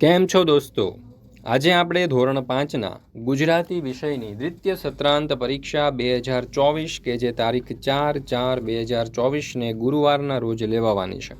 કેમ છો દોસ્તો? આજે આપણે ધોરણ પાંચના ગુજરાતી વિષયની દ્વિતીય સત્રાંત પરીક્ષા બે હજાર ચોવીસ, કે જે તારીખ ચાર ચાર બે હજાર ચોવીસને ગુરુવારના રોજ લેવાવાની છે.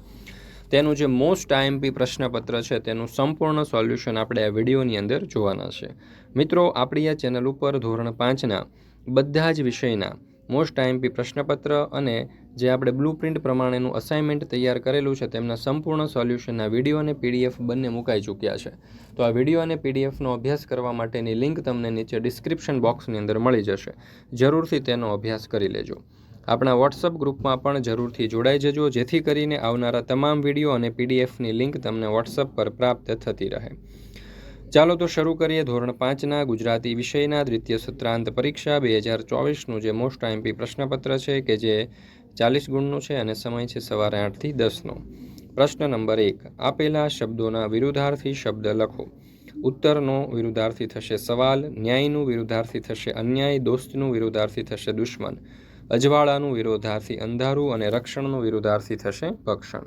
તેનું જે મોસ્ટ આઈએમપી પ્રશ્નપત્ર છે, તેનું સંપૂર્ણ સોલ્યુશન આપણે આ વિડીયોની અંદર જોવાના છે. મિત્રો, આપણી આ ચેનલ ઉપર ધોરણ પાંચના બધા જ વિષયના મોસ્ટ આઈએમપી પ્રશ્નપત્ર અને જે આપણે બ્લુ પ્રિન્ટ પ્રમાણેનું અસાઇનમેન્ટ તૈયાર કરેલું છે, તેમના સંપૂર્ણ સોલ્યુશનના વીડિયો અને પીડીએફ બંને મુકાઈ ચૂક્યા છે. તો આ વીડિયો અને પીડીએફનો અભ્યાસ કરવા માટેની લિંક તમને નીચે ડિસ્ક્રિપ્શન બોક્સની અંદર મળી જશે. જરૂરથી તેનો અભ્યાસ કરી લેજો. આપણા વોટ્સઅપ ગ્રુપમાં પણ જરૂરથી જોડાઈ જજો, જેથી કરીને આવનારા તમામ વીડિયો અને પીડીએફની લિંક તમને વોટ્સઅપ પર પ્રાપ્ત થતી રહે. ચાલો તો શરૂ કરીએ ધોરણ પાંચના ગુજરાતી વિષયના દ્વિતીય સત્રાંત પરીક્ષા. બે હજાર ચોવીસનું જે મોસ્ટ આઈમ્પી પ્રશ્નપત્ર છે કે જે ચાલીસ ગુણનું છે અને સમય છે સવારે આઠથી દસનો. પ્રશ્ન નંબર એક, આપેલા શબ્દોના વિરુદ્ધાર્થી શબ્દ લખો. ઉત્તરનો વિરુદ્ધાર્થી થશે સવાલ, ન્યાયનું વિરુદ્ધાર્થી થશે અન્યાય, દોસ્તનું વિરુદ્ધાર્થી થશે દુશ્મન, અજવાળાનું વિરોધાર્થી અંધારું અને રક્ષણનું વિરુદ્ધાર્થી થશે ભક્ષણ.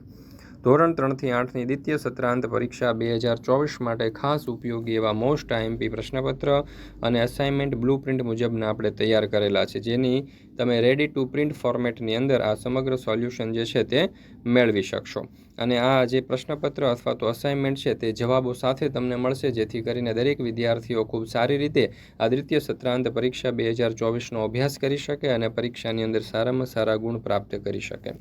ધોરણ ત્રણથી આઠની દ્વિતીય સત્રાંત પરીક્ષા બે હજાર ચોવીસ માટે ખાસ ઉપયોગી એવા મોસ્ટ આઈએમપી પ્રશ્નપત્ર અને અસાઇનમેન્ટ બ્લુ પ્રિન્ટ મુજબના આપણે તૈયાર કરેલા છે, જેની તમે રેડી ટુ પ્રિન્ટ ફોર્મેટની અંદર આ સમગ્ર સોલ્યુશન જે છે તે મેળવી શકશો. અને આ જે પ્રશ્નપત્ર અથવા તો અસાઇનમેન્ટ છે તે જવાબો સાથે તમને મળશે, જેથી કરીને દરેક વિદ્યાર્થીઓ ખૂબ સારી રીતે આ દ્વિતીય સત્રાંત પરીક્ષા બે હજાર ચોવીસનો અભ્યાસ કરી શકે અને પરીક્ષાની અંદર સારામાં સારા ગુણ પ્રાપ્ત કરી શકે.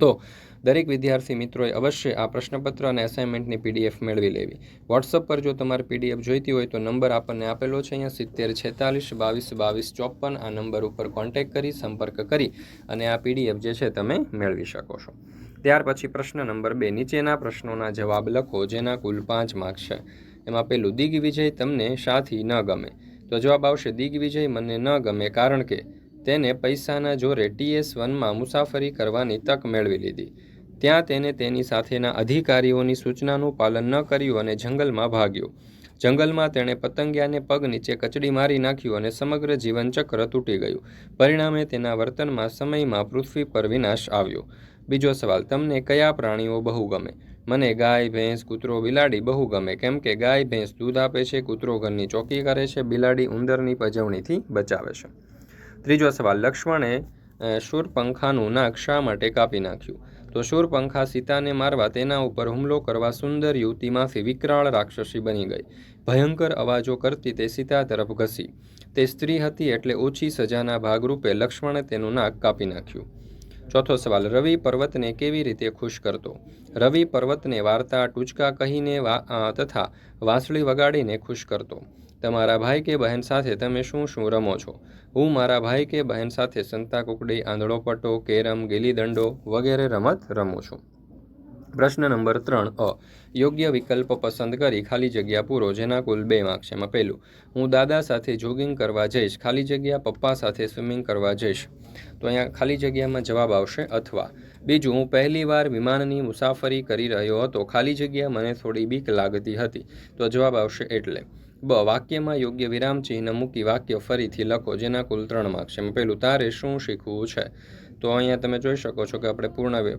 તો દરેક વિદ્યાર્થી મિત્રોએ અવશ્ય આ પ્રશ્નપત્ર અને અસાઇનમેન્ટની પીડીએફ મેળવી લેવી. વોટ્સઅપ પર જો તમારે પીડીએફ જોઈતી હોય તો નંબર આપણને આપેલો છે અહીંયા સિત્તેર છેતાલીસ બાવીસ બાવીસ ચોપન. આ નંબર ઉપર કોન્ટેક્ટ કરી, સંપર્ક કરી અને આ પીડીએફ જે છે તમે મેળવી શકો છો. ત્યાર પછી પ્રશ્ન નંબર બે, નીચેના પ્રશ્નોના જવાબ લખો, જેના કુલ પાંચ માર્ક છે. એમાં પેલું દિગ્વિજય તમને શાથી ન ગમે. તો જવાબ આવશે, દિગ્વિજય મને ન ગમે કારણ કે તેને પૈસાના જોરે ટીએસ વનમાં મુસાફરી કરવાની તક મેળવી લીધી. ત્યાં તેને તેની સાથેના અધિકારીઓની સૂચનાનું પાલન ન કર્યું અને જંગલમાં ભાગ્યો. જંગલમાં તેણે પતંગિયાને પગ નીચે કચડી મારી નાખ્યું અને સમગ્ર જીવનચક્ર તૂટી ગયું. પરિણામે તેના વર્તનમાં સમયમાં પૃથ્વી પર વિનાશ આવ્યો. બીજો સવાલ, તમને કયા પ્રાણીઓ બહુ ગમે? મને ગાય, ભેંસ, કૂતરો, બિલાડી બહુ ગમે, કેમ કે ગાય, ભેંસ દૂધ આપે છે, કૂતરો ઘરની ચોકી કરે છે, બિલાડી ઉંદરની પજવણીથી બચાવે છે. ત્રીજો સવાલ, લક્ષ્મણે શૂરપંખાનું નાક શા માટે કાપી નાખ્યું? તો શૂરપંખા સીતાને મારવા તેના ઉપર હુમલો કરવા સુંદર યુવતીમાંથી વિકરાળ રાક્ષસી બની ગઈ. ભયંકર અવાજો કરતી તે સીતા તરફ ઘસી. તે સ્ત્રી હતી એટલે ઓછી સજાના ભાગરૂપે લક્ષ્મણે તેનું નાક કાપી નાખ્યું. ચોથો સવાલ, રવિ પર્વતને કેવી રીતે ખુશ કરતો? રવિ પર્વતને વાર્તા ટૂચકા કહીને તથા વાંસળી વગાડીને ખુશ કરતો. તમારા ભાઈ કે બહેન સાથે તમે શું શું રમો છો? હું મારા ભાઈ કે બહેન સાથે સંતા કુકડી, આંધળો પટ્ટો, કેરમ ગીલી દંડો વગેરે રમત રમું છું. પ્રશ્ન નંબર ત્રણ, અ. યોગ્ય વિકલ્પ પસંદ કરી ખાલી જગ્યા પૂરો, જેના કુલ બે માર્ક છે. એમાં પહેલું હું દાદા સાથે જોગિંગ કરવા જઈશ, ખાલી જગ્યા પપ્પા સાથે સ્વિમિંગ કરવા જઈશ. તો અહીંયા ખાલી જગ્યામાં જવાબ આવશે અથવા. બીજું, હું પહેલી વાર વિમાનની મુસાફરી કરી રહ્યો હતો, ખાલી જગ્યા મને થોડી બીક લાગતી હતી. તો જવાબ આવશે એટલે. બ, વાક્યમાં યોગ્ય વિરામ ચિહ્ન મૂકી વાક્ય ફરીથી લખો, જેના કુલ ત્રણ માર્ક્સ છે. પહેલું, તારે શું શીખવું છે? તો અહીંયા તમે જોઈ શકો છો કે આપણે પૂર્ણ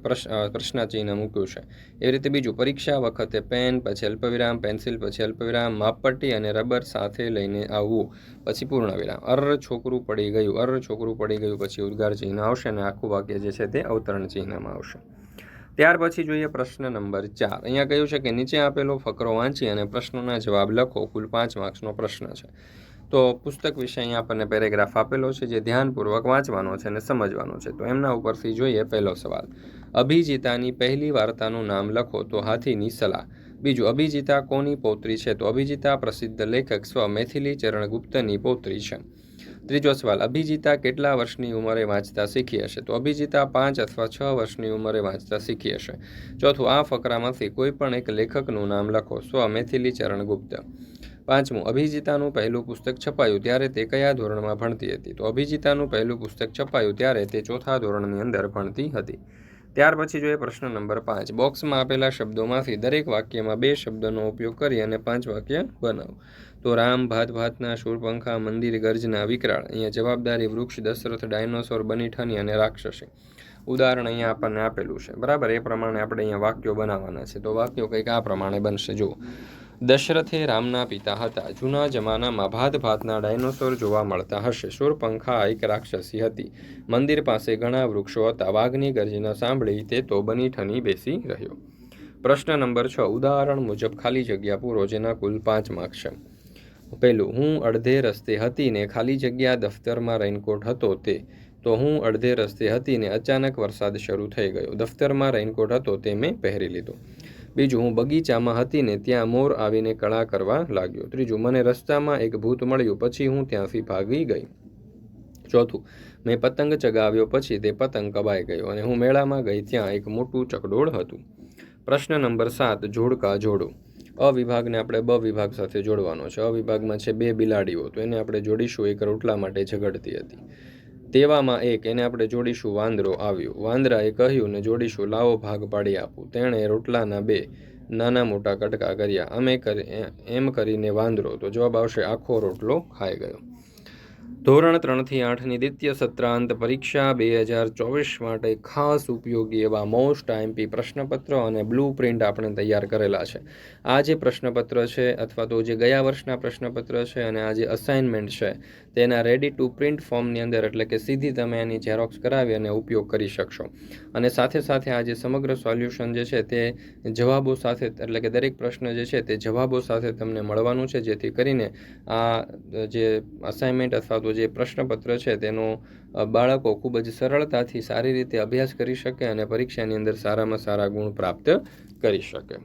પ્રશ્ન ચિહ્ન મૂક્યું છે. એવી રીતે બીજું, પરીક્ષા વખતે પેન, પછી અલ્પવિરામ, પેન્સિલ, પછી અલ્પવિરામ, માપપટ્ટી અને રબર સાથે લઈને આવવું. પછી પૂર્ણ વિરામ. અર્ર છોકરું પડી ગયું અર્ર છોકરું પડી ગયું, પછી ઉદ્ગાર ચિહ્ન આવશે અને આખું વાક્ય જે છે તે અવતરણ ચિહ્નમાં આવશે. ત્યાર પછી જોઈએ પ્રશ્ન નંબર ચાર. અહીંયા કહ્યું છે કે નીચે આપેલો ફકરો વાંચી અને પ્રશ્નોના જવાબ લખો. કુલ પાંચ માર્ક્સનો પ્રશ્ન છે. તો પુસ્તક વિશે અહીંયા આપણને પેરેગ્રાફ આપેલો છે જે ધ્યાનપૂર્વક વાંચવાનો છે અને સમજવાનો છે. તો એમના ઉપરથી જોઈએ પહેલો સવાલ. અભિજીતાની પહેલી વાર્તાનું નામ લખો તો હાથીની સલાહ. બીજું, અભિજીતા કોની પૌત્રી છે? તો અભિજીતા પ્રસિદ્ધ લેખક સ્વ મેથિલી ચરણગુપ્તની પૌત્રી છે. ત્રીજો સવાલ અભિજીતા કેટલા વર્ષની ઉંમરે વાંચતા શીખી હશે? તો અભિજીતા પાંચ અથવા છ વર્ષની ઉંમરે વાંચતા શીખી હશે. ચોથું, આ ફકરામાંથી કોઈ પણ એક લેખકનું નામ લખો. સ્વ મેથિલી ચરણગુપ્ત. પાંચમું, અભિજીતાનું પહેલું પુસ્તક છપાયું ત્યારે તે કયા ધોરણમાં ભણતી હતી? તો અભિજીતાનું પહેલું પુસ્તક છપાયું ત્યારે તે ચોથા ધોરણની અંદર ભણતી હતી. ત્યાર પછી જોઈએ પ્રશ્ન નંબર પાંચ. બોક્સમાં આપેલા શબ્દોમાંથી દરેક વાક્યમાં બે શબ્દોનો ઉપયોગ કરી અને પાંચ વાક્ય બનાવો. તો રામ, ભાત, ભાતના શૂરપંખા મંદિર, ગર્જના, વિકરાળ. અહીંયા જવાબદારી વૃક્ષ, દશરથ, ડાયનોસોર, બનીઠની અને રાક્ષસી. ઉદાહરણ અહીંયા આપણને આપેલું છે. બરાબર? એ પ્રમાણે આપણે અહીંયા વાક્યો બનાવવાના છે. તો વાક્યો કંઈક આ પ્રમાણે બનશે. જુઓ. દશરથે રામના પિતા હતા. જૂના જમાનામાં ભાત ભાતના ડાયનોસોર જોવા મળતા હશે. શૂરપંખા એક રાક્ષસી હતી. મંદિર પાસે ઘણા વૃક્ષો હતા. વાઘની ગર્જના સાંભળી તે તો બની ઠની બેસી રહ્યો. પ્રશ્ન નંબર છ. ઉદાહરણ મુજબ ખાલી જગ્યા પૂરો જેના કુલ પાંચ માર્ક છે. પહેલું હું અડધે રસ્તે હતી ને ખાલી જગ્યા દફતરમાં રેઇનકોટ હતો તે. તો હું અડધે રસ્તે હતી ને અચાનક વરસાદ શરૂ થઈ ગયો. દફતરમાં રેઇનકોટ હતો તે મેં પહેરી લીધો. બીજું, હું બગીચામાં હતી ને ત્યાં મોર આવીને કળા કરવા લાગ્યો. ત્રીજું, મને રસ્તામાં એક ભૂત મળ્યું, પછી હું ત્યાંથી ભાગી ગઈ. ચોથું, મેં પતંગ ચગાવ્યો, પછી તે પતંગ કબાઈ ગયો અને હું મેળામાં ગઈ ત્યાં એક મોટું ચકડોળ હતું. પ્રશ્ન નંબર સાત, જોડકા જોડો. અ વિભાગને આપણે બ વિભાગ સાથે જોડવાનો છે. અ વિભાગમાં છે બે બિલાડીઓ, તો એને આપણે જોડીશું, એક રોટલા માટે ઝઘડતી હતી. તેવામાં એક, એને આપણે જોડીશું વાંદરો આવ્યો. વાંદરાએ કહ્યું ને જોડીશું, લાવો ભાગ પાડી આપું. તેણે રોટલાના બે નાના મોટા કટકા કર્યા. અમે એમ કરીને વાંદરો. તો જવાબ આવશે, આખો રોટલો ખાઈ ગયો. ધોરણ ત્રણથી આઠની દ્વિતીય સત્રાંત પરીક્ષા બે હજાર ચોવીસ માટે ખાસ ઉપયોગી એવા મોસ્ટ આઈએમપી પ્રશ્નપત્ર અને બ્લુ પ્રિન્ટ આપણે તૈયાર કરેલા છે. આ જે પ્રશ્નપત્ર છે અથવા તો જે ગયા વર્ષના પ્રશ્નપત્ર છે અને આ જે અસાઇનમેન્ટ છે, તેના રેડી ટુ પ્રિન્ટ ફોર્મની અંદર એટલે કે સીધી તમે એની ઝેરોક્સ કરાવી અને ઉપયોગ કરી શકશો. અને સાથે સાથે આ જે સમગ્ર સોલ્યુશન જે છે તે જવાબો સાથે એટલે કે દરેક પ્રશ્ન જે છે તે જવાબો સાથે તમને મળવાનું છે, જેથી કરીને આ જે અસાઇનમેન્ટ અથવા તો જે પ્રશ્નપત્ર છે તેનો બાળકો ખૂબ જ સરળતાથી સારી રીતે અભ્યાસ કરી શકે અને પરીક્ષાની અંદર સારામાં સારા ગુણ પ્રાપ્ત કરી શકે.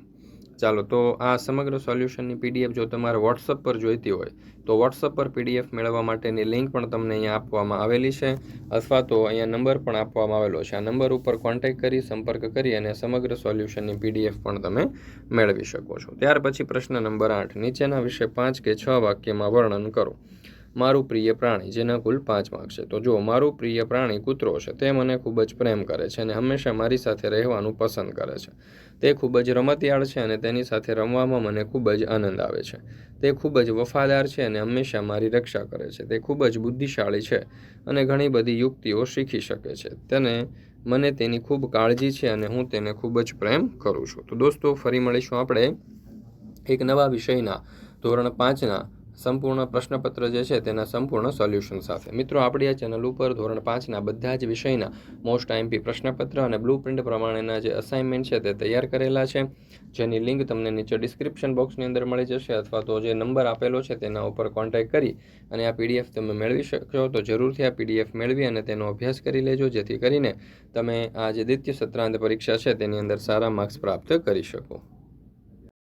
ચાલો, તો આ સમગ્ર સોલ્યુશનની પીડીએફ જો તમારે વોટ્સઅપ પર જોઈતી હોય, તો વોટ્સઅપ પર પીડીએફ મેળવવા માટેની લિંક પણ તમને અહીંયા આપવામાં આવેલી છે, અથવા તો અહીંયા નંબર પણ આપવામાં આવેલો છે. આ નંબર ઉપર કોન્ટેક્ટ કરી, સંપર્ક કરી અને સમગ્ર સોલ્યુશનની પીડીએફ પણ તમે મેળવી શકો છો. ત્યાર પછી પ્રશ્ન નંબર આઠ, નીચેના વિશે પાંચ કે છ વાક્યમાં વર્ણન કરો. મારું પ્રિય પ્રાણી, જેના કુલ પાંચ માર્ક છે. તો જો, મારું પ્રિય પ્રાણી કૂતરો છે, તે મને ખૂબ જ પ્રેમ કરે છે અને હંમેશા મારી સાથે રહેવાનું પસંદ કરે છે. તે ખૂબ જ રમતિયાળ છે અને તેની સાથે રમવામાં મને ખૂબ જ આનંદ આવે છે. તે ખૂબ જ વફાદાર છે અને હંમેશા મારી રક્ષા કરે છે. તે ખૂબ જ બુદ્ધિશાળી છે અને ઘણી બધી યુક્તિઓ શીખી શકે છે. તેને, મને તેની ખૂબ કાળજી છે અને હું તેને ખૂબ જ પ્રેમ કરું છું. તો દોસ્તો, ફરી મળીશું આપણે એક નવા વિષયના ધોરણ પાંચના સંપૂર્ણ પ્રશ્નપત્ર જે છે તેના સંપૂર્ણ સોલ્યુશન સાથે. મિત્રો, આપણી આ ચેનલ ઉપર ધોરણ પાંચના બધા જ વિષયના મોસ્ટ આઈએમપી પ્રશ્નપત્ર અને બ્લુ પ્રિન્ટ પ્રમાણેના જે અસાઇનમેન્ટ છે તે તૈયાર કરેલા છે. જેની લિંક તમને નીચે ડિસ્ક્રિપ્શન બોક્સની અંદર મળી જશે અથવા તો જે નંબર આપેલો છે તેના ઉપર કોન્ટેક્ટ કરી અને આ પીડીએફ તમે મેળવી શકશો. તો જરૂરથી આ પીડીએફ મેળવી અને તેનો અભ્યાસ કરી લેજો, જેથી કરીને તમે આ જે દ્વિતીય સત્રાંત પરીક્ષા છે તેની અંદર સારા માર્ક્સ પ્રાપ્ત કરી શકો.